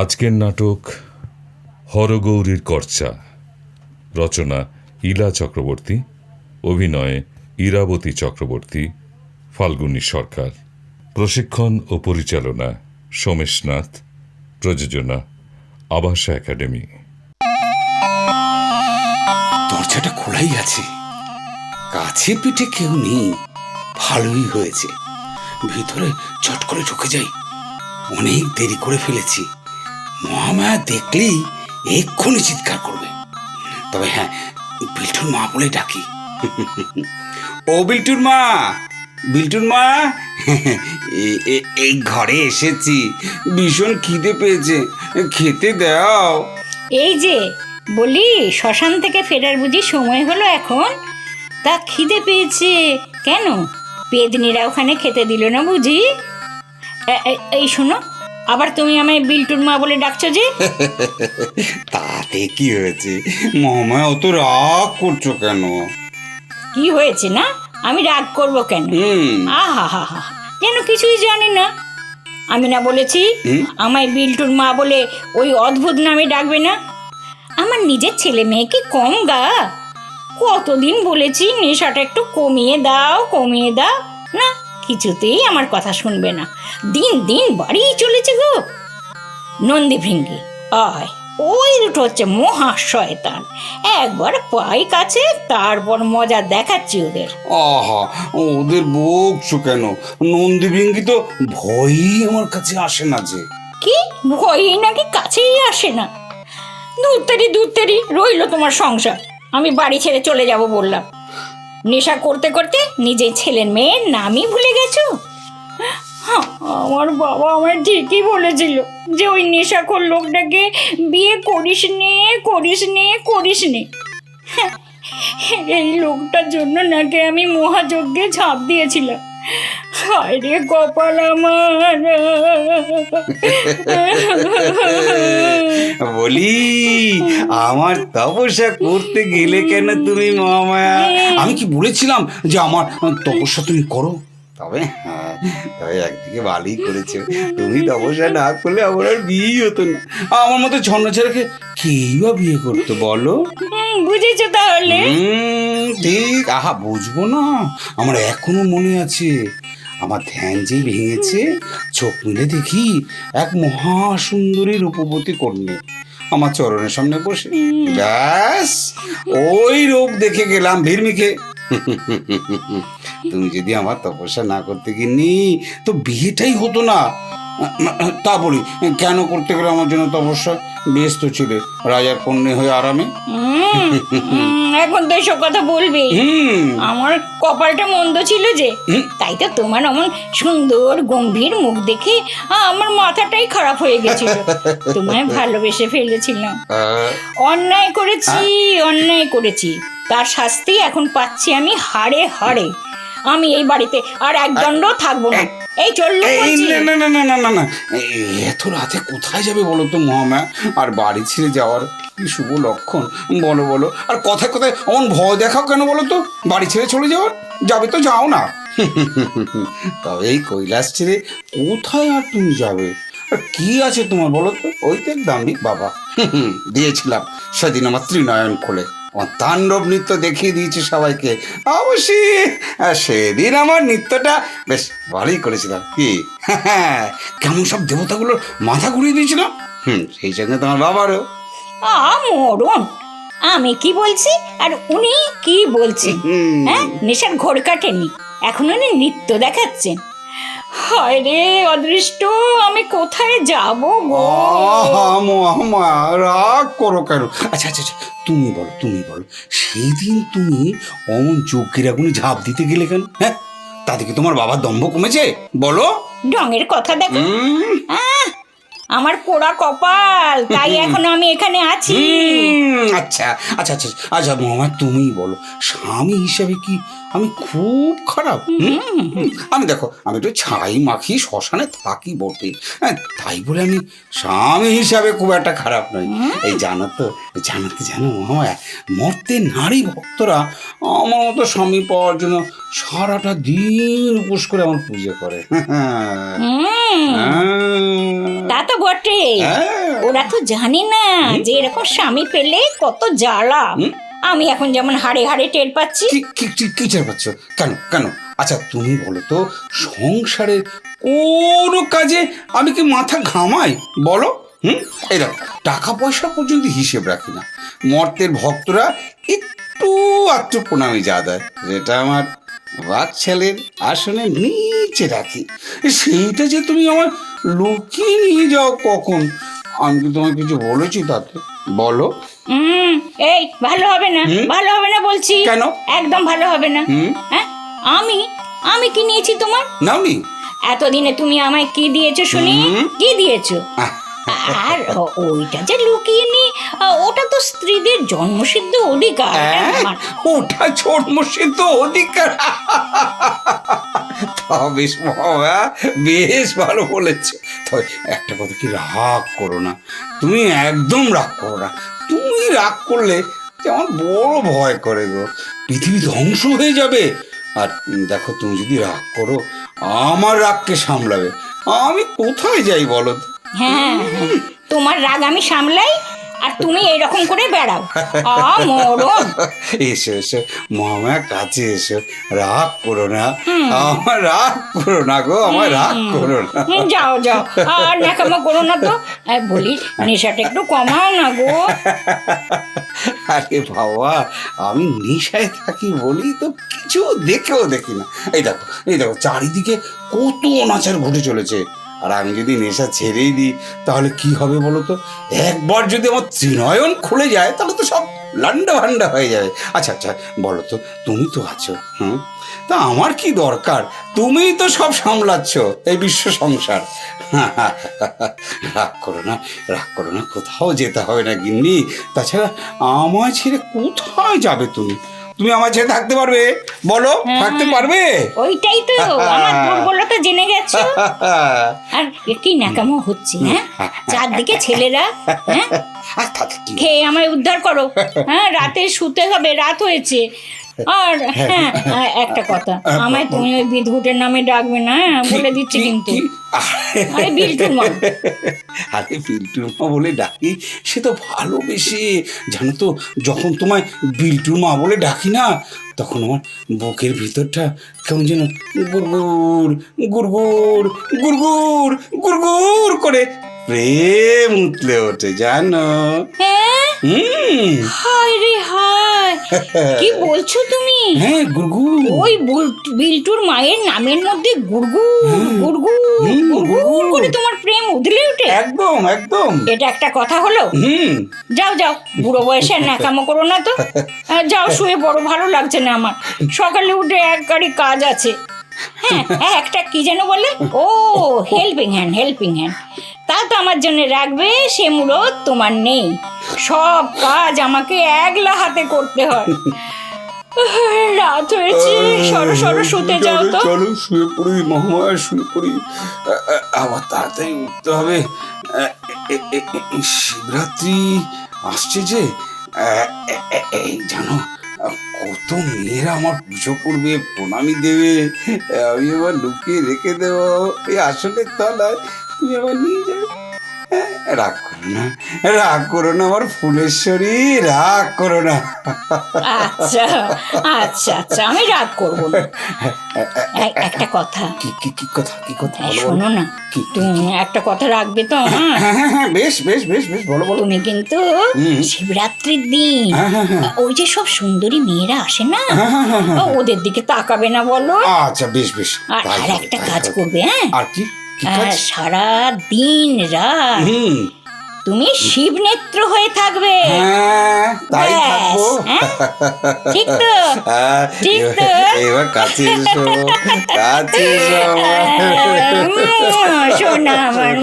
আজকের নাটক হরগৌরীর কর্চা। রচনা ইলা চক্রবর্তী, অভিনয়ে ইরাবতী চক্রবর্তী, ফাল্গুনী সরকার। প্রশিক্ষণ ও পরিচালনা সোমেশনাথ প্রযোজনা আবাসা একাডেমি। দরজাটা খোলাই আছে। কাছে পিঠে কেউ নেই। ভালোই হয়েছে। ভিতরে চট করে ঢুকে যাই। অনেক দেরি করে ফেলেছি। মহামায়া দেখলেই এক্ষুনি চিৎকার করবে। তবে হ্যাঁ বিল্টুর মা বলে ডাকি। ও বিল্টুর মা! বিল্টুর মা! এ- এ- এই ঘরে এসেছি। ভীষণ খিদে পেয়েছে। খেতে দাও। এই যে বলি শ্মশান থেকে ফেরার বুঝি সময় হলো এখন? তা খিদে পেয়েছে কেন? পেদনিরা ওখানে খেতে দিল না বুঝি? এই শোনো আবার তুমি আমায় বিল্টুর মা বলে ডাকছো যে? তাতে কি হয়েছে? মহামায়া অত রাগ করছ কেন? কি হয়েছে না? আমি রাগ করব কেন? আহা হা হা যেন কিছুই জানি না। আমি না বলেছি আমায় বিল্টুর মা বলে ওই অদ্ভুত নামে ডাকবে না? আমার নিজের ছেলে মেয়ে কি কম গা? কতদিন বলেছি নেশাটা একটু কমিয়ে দাও কমিয়ে দাও না? কিছুতেই আমার কথা শুনবে না। দিন দিন বাড়িই চলেছে গো। নন্দী ভৃঙ্গি আয় ওই দুটো হচ্ছে মহা শয়তান। একবার পাই কাছে তারপর মজা দেখাচ্ছি ওদের। আহা ওদের বকছো কেন? নন্দী ভৃঙ্গি তো ভয়ই আমার কাছে আসে না যে। কি? ভয়ই নাকি কাছেই আসে না? দূরতারি দূরতারি রইল তোমার সংসার। আমি বাড়ি ছেড়ে চলে যাব বললাম। নেশা করতে করতে নিজের ছেলের মেয়ের নামই ভুলে গেছো? হ্যাঁ, আমার বাবা আমার ঠিকই বলেছিল যে ওই নেশাখোর লোকটাকে বিয়ে করিস নে করিস নে করিস নে। হ্যাঁ, এই লোকটার জন্য নাকি আমি মহাযজ্ঞে ঝাঁপ দিয়েছিলাম। হায় রে কপাল আমার। বলি আমার তপস্যা করতে গেলে কেন তুমি মহামায়া? আমি কি বলেছিলাম যে আমার তপস্যা তুমি করো? তবে হ্যাঁ তবে একদিকে ভালোই করেছে। তুমি তপস্যা না করলে আমার আর বিয়েই হতো না। আমার মতো ছন্ন ছেলেকে কেই বা বিয়ে করতো বলো? বুঝেছ তাহলে? ঠিক আহা বুঝব না। আমার এখনও মনে আছে আমার ধ্যান যেই ভেঙেছে, চোখ মিলে দেখি এক মহাসুন্দরী রূপবতী কন্যে। আমার চরণের সামনে বসে, ব্যাস, ওই রূপ দেখে গেলাম ভিড়মিখে। তুমি যদি আমার তপস্যা না করতে গিনি তো বিয়েটাই হতো না। তা বলি কেন করতে গেলে আমার জন্য তপস্যা? বেশ তো ছিলে রাজার কন্যে হয়ে আরামে। এখন তো এসব কথা বলবে। আমার কপালটা মন্দ ছিল যে। তাই তো তোমার এমন সুন্দর গম্ভীর মুখ দেখে আমার মাথাটাই খারাপ হয়ে গেছিল। তোমায় ভালোবেসে ফেলেছিলাম। অন্যায় করেছি অন্যায় করেছি। তার শাস্তি এখন পাচ্ছি আমি হাড়ে হাড়ে। আমি এই বাড়িতে আর একদণ্ড থাকব না। এই চলল না না না না না না না। এত রাতে কোথায় যাবে বলো তো মহামায়া আর বাড়ি ছেড়ে যাওয়ার কি শুভ লক্ষণ? বলো বলো। আর কথায় কথায় অমন ভয় দেখাও কেন বলো তো? বাড়ি ছেড়ে চলে যাওয়ার? যাবে তো যাও না। তবে এই কৈলাস ছেড়ে কোথায় আর তুমি যাবে? আর কি আছে তোমার বলো তো? ওই তো দাম্ভিক বাবা। দিয়েছিলাম সেদিন আমার ত্রিনয়ন খোলে। তাণ্ডব নৃত্য দেখিয়ে দিয়েছে সবাইকে। অবশ্যই। সেদিন আমার নৃত্যটা বেশ ভালোই করেছিলাম। কি? কেমন সব দেবতাগুলোর মাথা ঘুরিয়ে দিয়েছিলাম হুম সেই সঙ্গে তোমার বাবারও। মরণ আমি কি বলছি? আর উনি কি বলছেন? হ্যাঁ নেশার ঘোর কাটেনি। এখন উনি নৃত্য দেখাচ্ছেন। হায় রে অদৃষ্ট আমি কোথায় যাব গো? মহামা, রাগ করো কেন? আচ্ছা আচ্ছা আচ্ছা, তুমি বলো তুমি বলো সেই দিন তুমি অমন চোখের আগুনে ঝাঁপ দিতে গেলে কেন? হ্যাঁ তাতে কি তোমার বাবার দম্ভ কমেছে? বলো। ঢঙের কথা দেখো। আহ, আমার পোড়া কপাল তাই এখন আমি এখানে আছি। হুম, আচ্ছা আচ্ছা আচ্ছা আচ্ছা মহামা তুমি বলো স্বামী হিসাবে কি আমি খুব খারাপ? আমি দেখো আমি একটু ছাই মাখি শ্মশানে থাকি বটে। হ্যাঁ, তাই বলে আমি স্বামী হিসাবে খুব একটা খারাপ নই। এই জানো তো জানো তো জানো মামা মর্তে নারী ভক্তরা আমার মতো স্বামী পাওয়ার জন্য সারাটা দিন উপোস করে আমার পুজো করে। হুম। তা তো বটে হ্যাঁ। ওরা তো জানে না যে এরকম স্বামী পেলে কত জ্বালা। আমি এখন যেমন হাড়ে হাড়ে টের পাচ্ছি। কি কি পাচ্ছ? কেন কেন? আচ্ছা তুমি বলো তো সংসারের কোনো কাজে আমি কি মাথা ঘামাই? বলো, হুম? দেখো, টাকা পয়সা পর্যন্ত হিসেব রাখি না। মর্তের ভক্তরা একটু আত্ম প্রণামী যা দেয়। যেটা আমার বাক ছেলের আসনে নিচে রাখি। সেইটা যে তুমি আমার লুকিয়ে নিয়ে যাও কখন? আমি কি তোমায় কিছু বলেছি তাতে? বলো। হুম এই ভালো হবে না ভালো হবে না বলছি। কেন? একদম ভালো হবে না। হ্যাঁ? আমি আমি কি নিয়েছি তোমার? নাওনি। এতদিনে তুমি আমায় কি দিয়েছ শুনি? কি দিয়েছ? আর ওইটা যে লুকিয়ে নি ওটা তো স্ত্রীদের জন্মসিদ্ধ অধিকার। হ্যাঁ, ওটা জন্মসিদ্ধ অধিকার। তা বেশ বাবা বেশ ভালো বলেছ। তবে একটা কথা কি রাগ করো না। তুমি একদম রাগ করো না। তুমি রাগ করলে আমার বড় ভয় করে গো। পৃথিবী ধ্বংস হয়ে যাবে। আর দেখো, তুমি যদি রাগ করো, আমার রাগকে সামলাবে। আমি কোথায় যাই বলো? হ্যাঁ। তোমার রাগ আমি সামলাই আর তুমি এরকম করে বেড়াও। আ মরণ। এসো এসো মামা কাছে এসো। রাগ করো না। আমার রাগ করো না গো আমার রাগ করো না। যাও যাও। আর ন্যাকামো করো না তো। বলি নেশাটা একটু কমাও না গো। আরে বাবা আমি নেশায় থাকি বলি তো কিছু দেখেও দেখি না। এই দেখো এই দেখো চারিদিকে কত অনাচার ঘটে চলেছে। আর আমি যদি নেশা ছেড়েই দিই, তাহলে কি হবে বলো তো? একবার যদি আমার ত্রিনয়ন খুলে যায়, তাহলে তো সব লান্ডা ভান্ডা হয়ে যাবে। আচ্ছা আচ্ছা বলো তো, তুমি তো আছো, হুম? তা আমার কি দরকার? তুমিই তো সব সামলাচ্ছ এই বিশ্ব সংসার। রাগ করো না, রাগ করো না, কোথাও যেতে হবে না গিন্নি। তাছাড়া আমায় ছেড়ে কোথায় যাবে তুমি? তুমি আমার ছেড়ে থাকতে পারবে। বলো থাকতে পারবে? ওইটাই তো। আমার দুর্বলতা জেনে গেছো। আর কি নাকামো হচ্ছে হ্যাঁ? চারদিকে ছেলেরা হ্যাঁ? খেয়ে আমায় উদ্ধার করো। হ্যাঁ রাতে শুতে হবে রাত হয়েছে। আর হ্যাঁ। একটা কথা আমায় তুমি ওই বিদঘুটের নামে ডাকবে না হ্যাঁ, বলে দিচ্ছি কিন্তু। আরে বিল্টুর মা। আরে বিল্টুর মা বলে ডাকি সে তো ভালোবেসে। জানো তো যখন তোমায় বিল্টুর মা বলে ডাকি না তখন আমার বুকের ভিতরটা কেমন যেন গুড়গুড় গুড়গুড় গুড়গুড় গুড়গুড় করে প্রেম উতলে ওঠে জানো? হ্যাঁ? হুম। হায় রে হায়। কি বলছো তুমি? হ্যাঁ গুরগু ওই বুল- বিল্টুর মায়ের নামের মধ্যে গুরগু গুরগু গুরগু। করে তোমার প্রেম উদলে ওঠে? একদম একদম। এটা একটা কথা হলো? হুম। যাও যাও বুড়ো বয়সে না ন্যাকামো করো না তো। আহ, যাও শুয়ে বড় ভালো লাগছে না আমার। সকালে উঠে এক গাড়ি কাজ আছে। হ্যাঁ হ্যাঁ, একটা কি যেন বলে? ও হেল্পিং হ্যান্ড হেল্পিং হ্যান্ড তা তো আমার জন্য রাখবে সে মূলত তোমার নেই। সব কাজ আমাকে একলা হাতে করতে হয়। রাত হয়েছে সরো সরো শুতে যাও তো। চলো শুয়ে পড়ি মহামায়া শুয়ে পড়ি। আবার তাড়াতাড়ি উঠতে হবে। শিবরাত্রি আসছে যে এই জানো কত মেয়েরা আমার পুজো করবে, প্রণামি দেবে আমি আবার লুকিয়ে রেখে দেবো। এই আসলে তলায় তুমি আবার নিয়ে যাবে। রাগ করো না রাগ করো না আমার ফুলেশ্বরী রাগ করো না। আচ্ছা আচ্ছা আচ্ছা আমি রাগ করব না। একটা কথা। কি কি কি কথা কি কথা? বলো, বলো। শোনো না কি? তুমি একটা কথা রাখবে তো হ্যাঁ হ্যাঁ? হ্যাঁ হ্যাঁ বেশ বেশ বেশ বেশ বলো বলো। তুমি কিন্তু হুম। শিবরাত্রির দিন হ্যাঁ হ্যাঁ হ্যাঁ। ওই যে সব সুন্দরী মেয়েরা আসে না হ্যাঁ, হ্যাঁ, হ্যাঁ, হ্যাঁ। ওদের দিকে তাকাবে না বলো। আচ্ছা বেশ বেশ। আর তাই আর হবে, একটা তাই কাজ হবে। করবে হ্যাঁ? আর কি? সারা দিন রাত। তুমি শিবনেত্র হয়ে থাকবে। হ্যাঁ তাই থাকব। হ্যাঁ? ঠিক তো। হ্যাঁ, ঠিক তো? এবার- কাছে এসো। কাছে এসো। সোনা আমার।